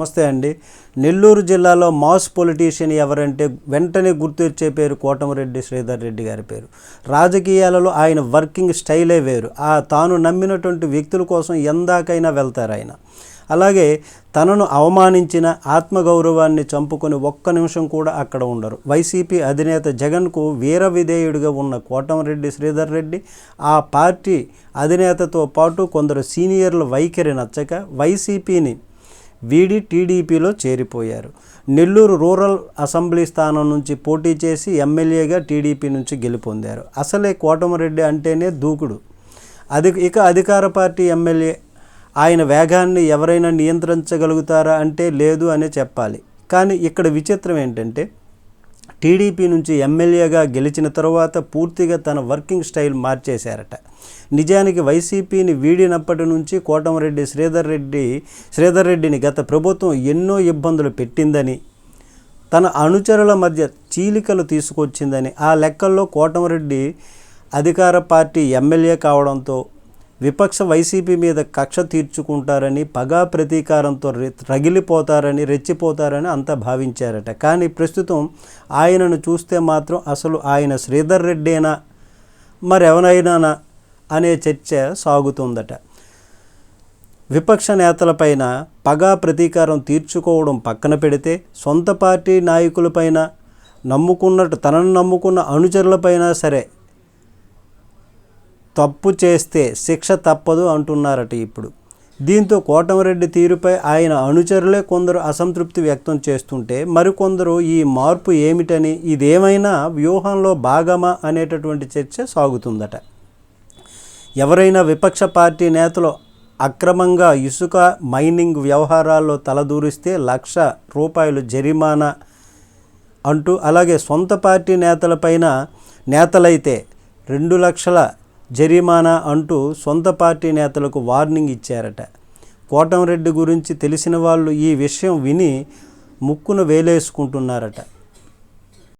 నమస్తే అండి. నెల్లూరు జిల్లాలో మాస్ పొలిటీషియన్ ఎవరంటే వెంటనే గుర్తొచ్చే పేరు కోటమిరెడ్డి శ్రీధర్ రెడ్డి గారి పేరు. రాజకీయాలలో ఆయన వర్కింగ్ స్టైలే వేరు. ఆ తాను నమ్మినటువంటి వ్యక్తుల కోసం ఎందాకైనా వెళ్తారు ఆయన. అలాగే తనను అవమానించిన ఆత్మగౌరవాన్ని చంపుకొని ఒక్క నిమిషం కూడా అక్కడ ఉండరు. వైసీపీ అధినేత జగన్కు వీర విధేయుడిగా ఉన్న కోటమరెడ్డి శ్రీధర్ రెడ్డి ఆ పార్టీ అధినేతతో పాటు కొందరు సీనియర్ల వైఖరి నచ్చక వైసీపీని వీడి టీడీపీలో చేరిపోయారు. నెల్లూరు రూరల్ అసెంబ్లీ స్థానం నుంచి పోటీ చేసి ఎమ్మెల్యేగా టీడీపీ నుంచి గెలుపొందారు. అసలే కోటమరెడ్డి అంటేనే దూకుడు. అది ఇక అధికార పార్టీ ఎమ్మెల్యే ఆయన వేగాన్ని ఎవరైనా నియంత్రించగలుగుతారా అంటే లేదు అనే చెప్పాలి. కానీ ఇక్కడ విచిత్రం ఏంటంటే టీడీపీ నుంచి ఎమ్మెల్యేగా గెలిచిన తరువాత పూర్తిగా తన వర్కింగ్ స్టైల్ మార్చేశారట. నిజానికి వైసీపీని వీడినప్పటి నుంచి కోటమరెడ్డి శ్రీధర్ రెడ్డి శ్రీధర్ రెడ్డిని గత ప్రభుత్వం ఎన్నో ఇబ్బందులు పెట్టిందని తన అనుచరుల మధ్య చీలికలు తీసుకొచ్చిందని ఆ లెక్కల్లో కోటమరెడ్డి అధికార పార్టీ ఎమ్మెల్యే కావడంతో విపక్ష వైసీపీ మీద కక్ష తీర్చుకుంటారని పగా ప్రతీకారంతో రగిలిపోతారని రెచ్చిపోతారని అంతా భావించారట. కానీ ప్రస్తుతం ఆయనను చూస్తే మాత్రం అసలు ఆయన శ్రీధర్ రెడ్డేనా మరెవరైనానా అనే చర్చ సాగుతుందట. విపక్ష నేతలపైన పగా ప్రతీకారం తీర్చుకోవడం పక్కన పెడితే సొంత పార్టీ నాయకులపైన నమ్ముకున్నట్టు తనను నమ్ముకున్న అనుచరులపైన సరే తప్పు చేస్తే శిక్ష తప్పదు అంటున్నారట ఇప్పుడు. దీంతో కోటమిరెడ్డి తీరుపై ఆయన అనుచరులే కొందరు అసంతృప్తి వ్యక్తం చేస్తుంటే మరికొందరు ఈ మార్పు ఏమిటని ఇదేమైనా వ్యూహంలో భాగమా అనేటటువంటి చర్చ సాగుతుందట. ఎవరైనా విపక్ష పార్టీ నేతలు అక్రమంగా ఇసుక మైనింగ్ వ్యవహారాల్లో తలదూరిస్తే లక్ష రూపాయలు జరిమానా అంటూ అలాగే సొంత పార్టీ నేతలపైన నేతలైతే రెండు లక్షల జరిమానా అంటూ సొంత పార్టీ నేతలకు వార్నింగ్ ఇచ్చారట. కోటంరెడ్డి గురించి తెలిసిన వాళ్ళు ఈ విషయం విని ముక్కున వేలేసుకుంటున్నారట.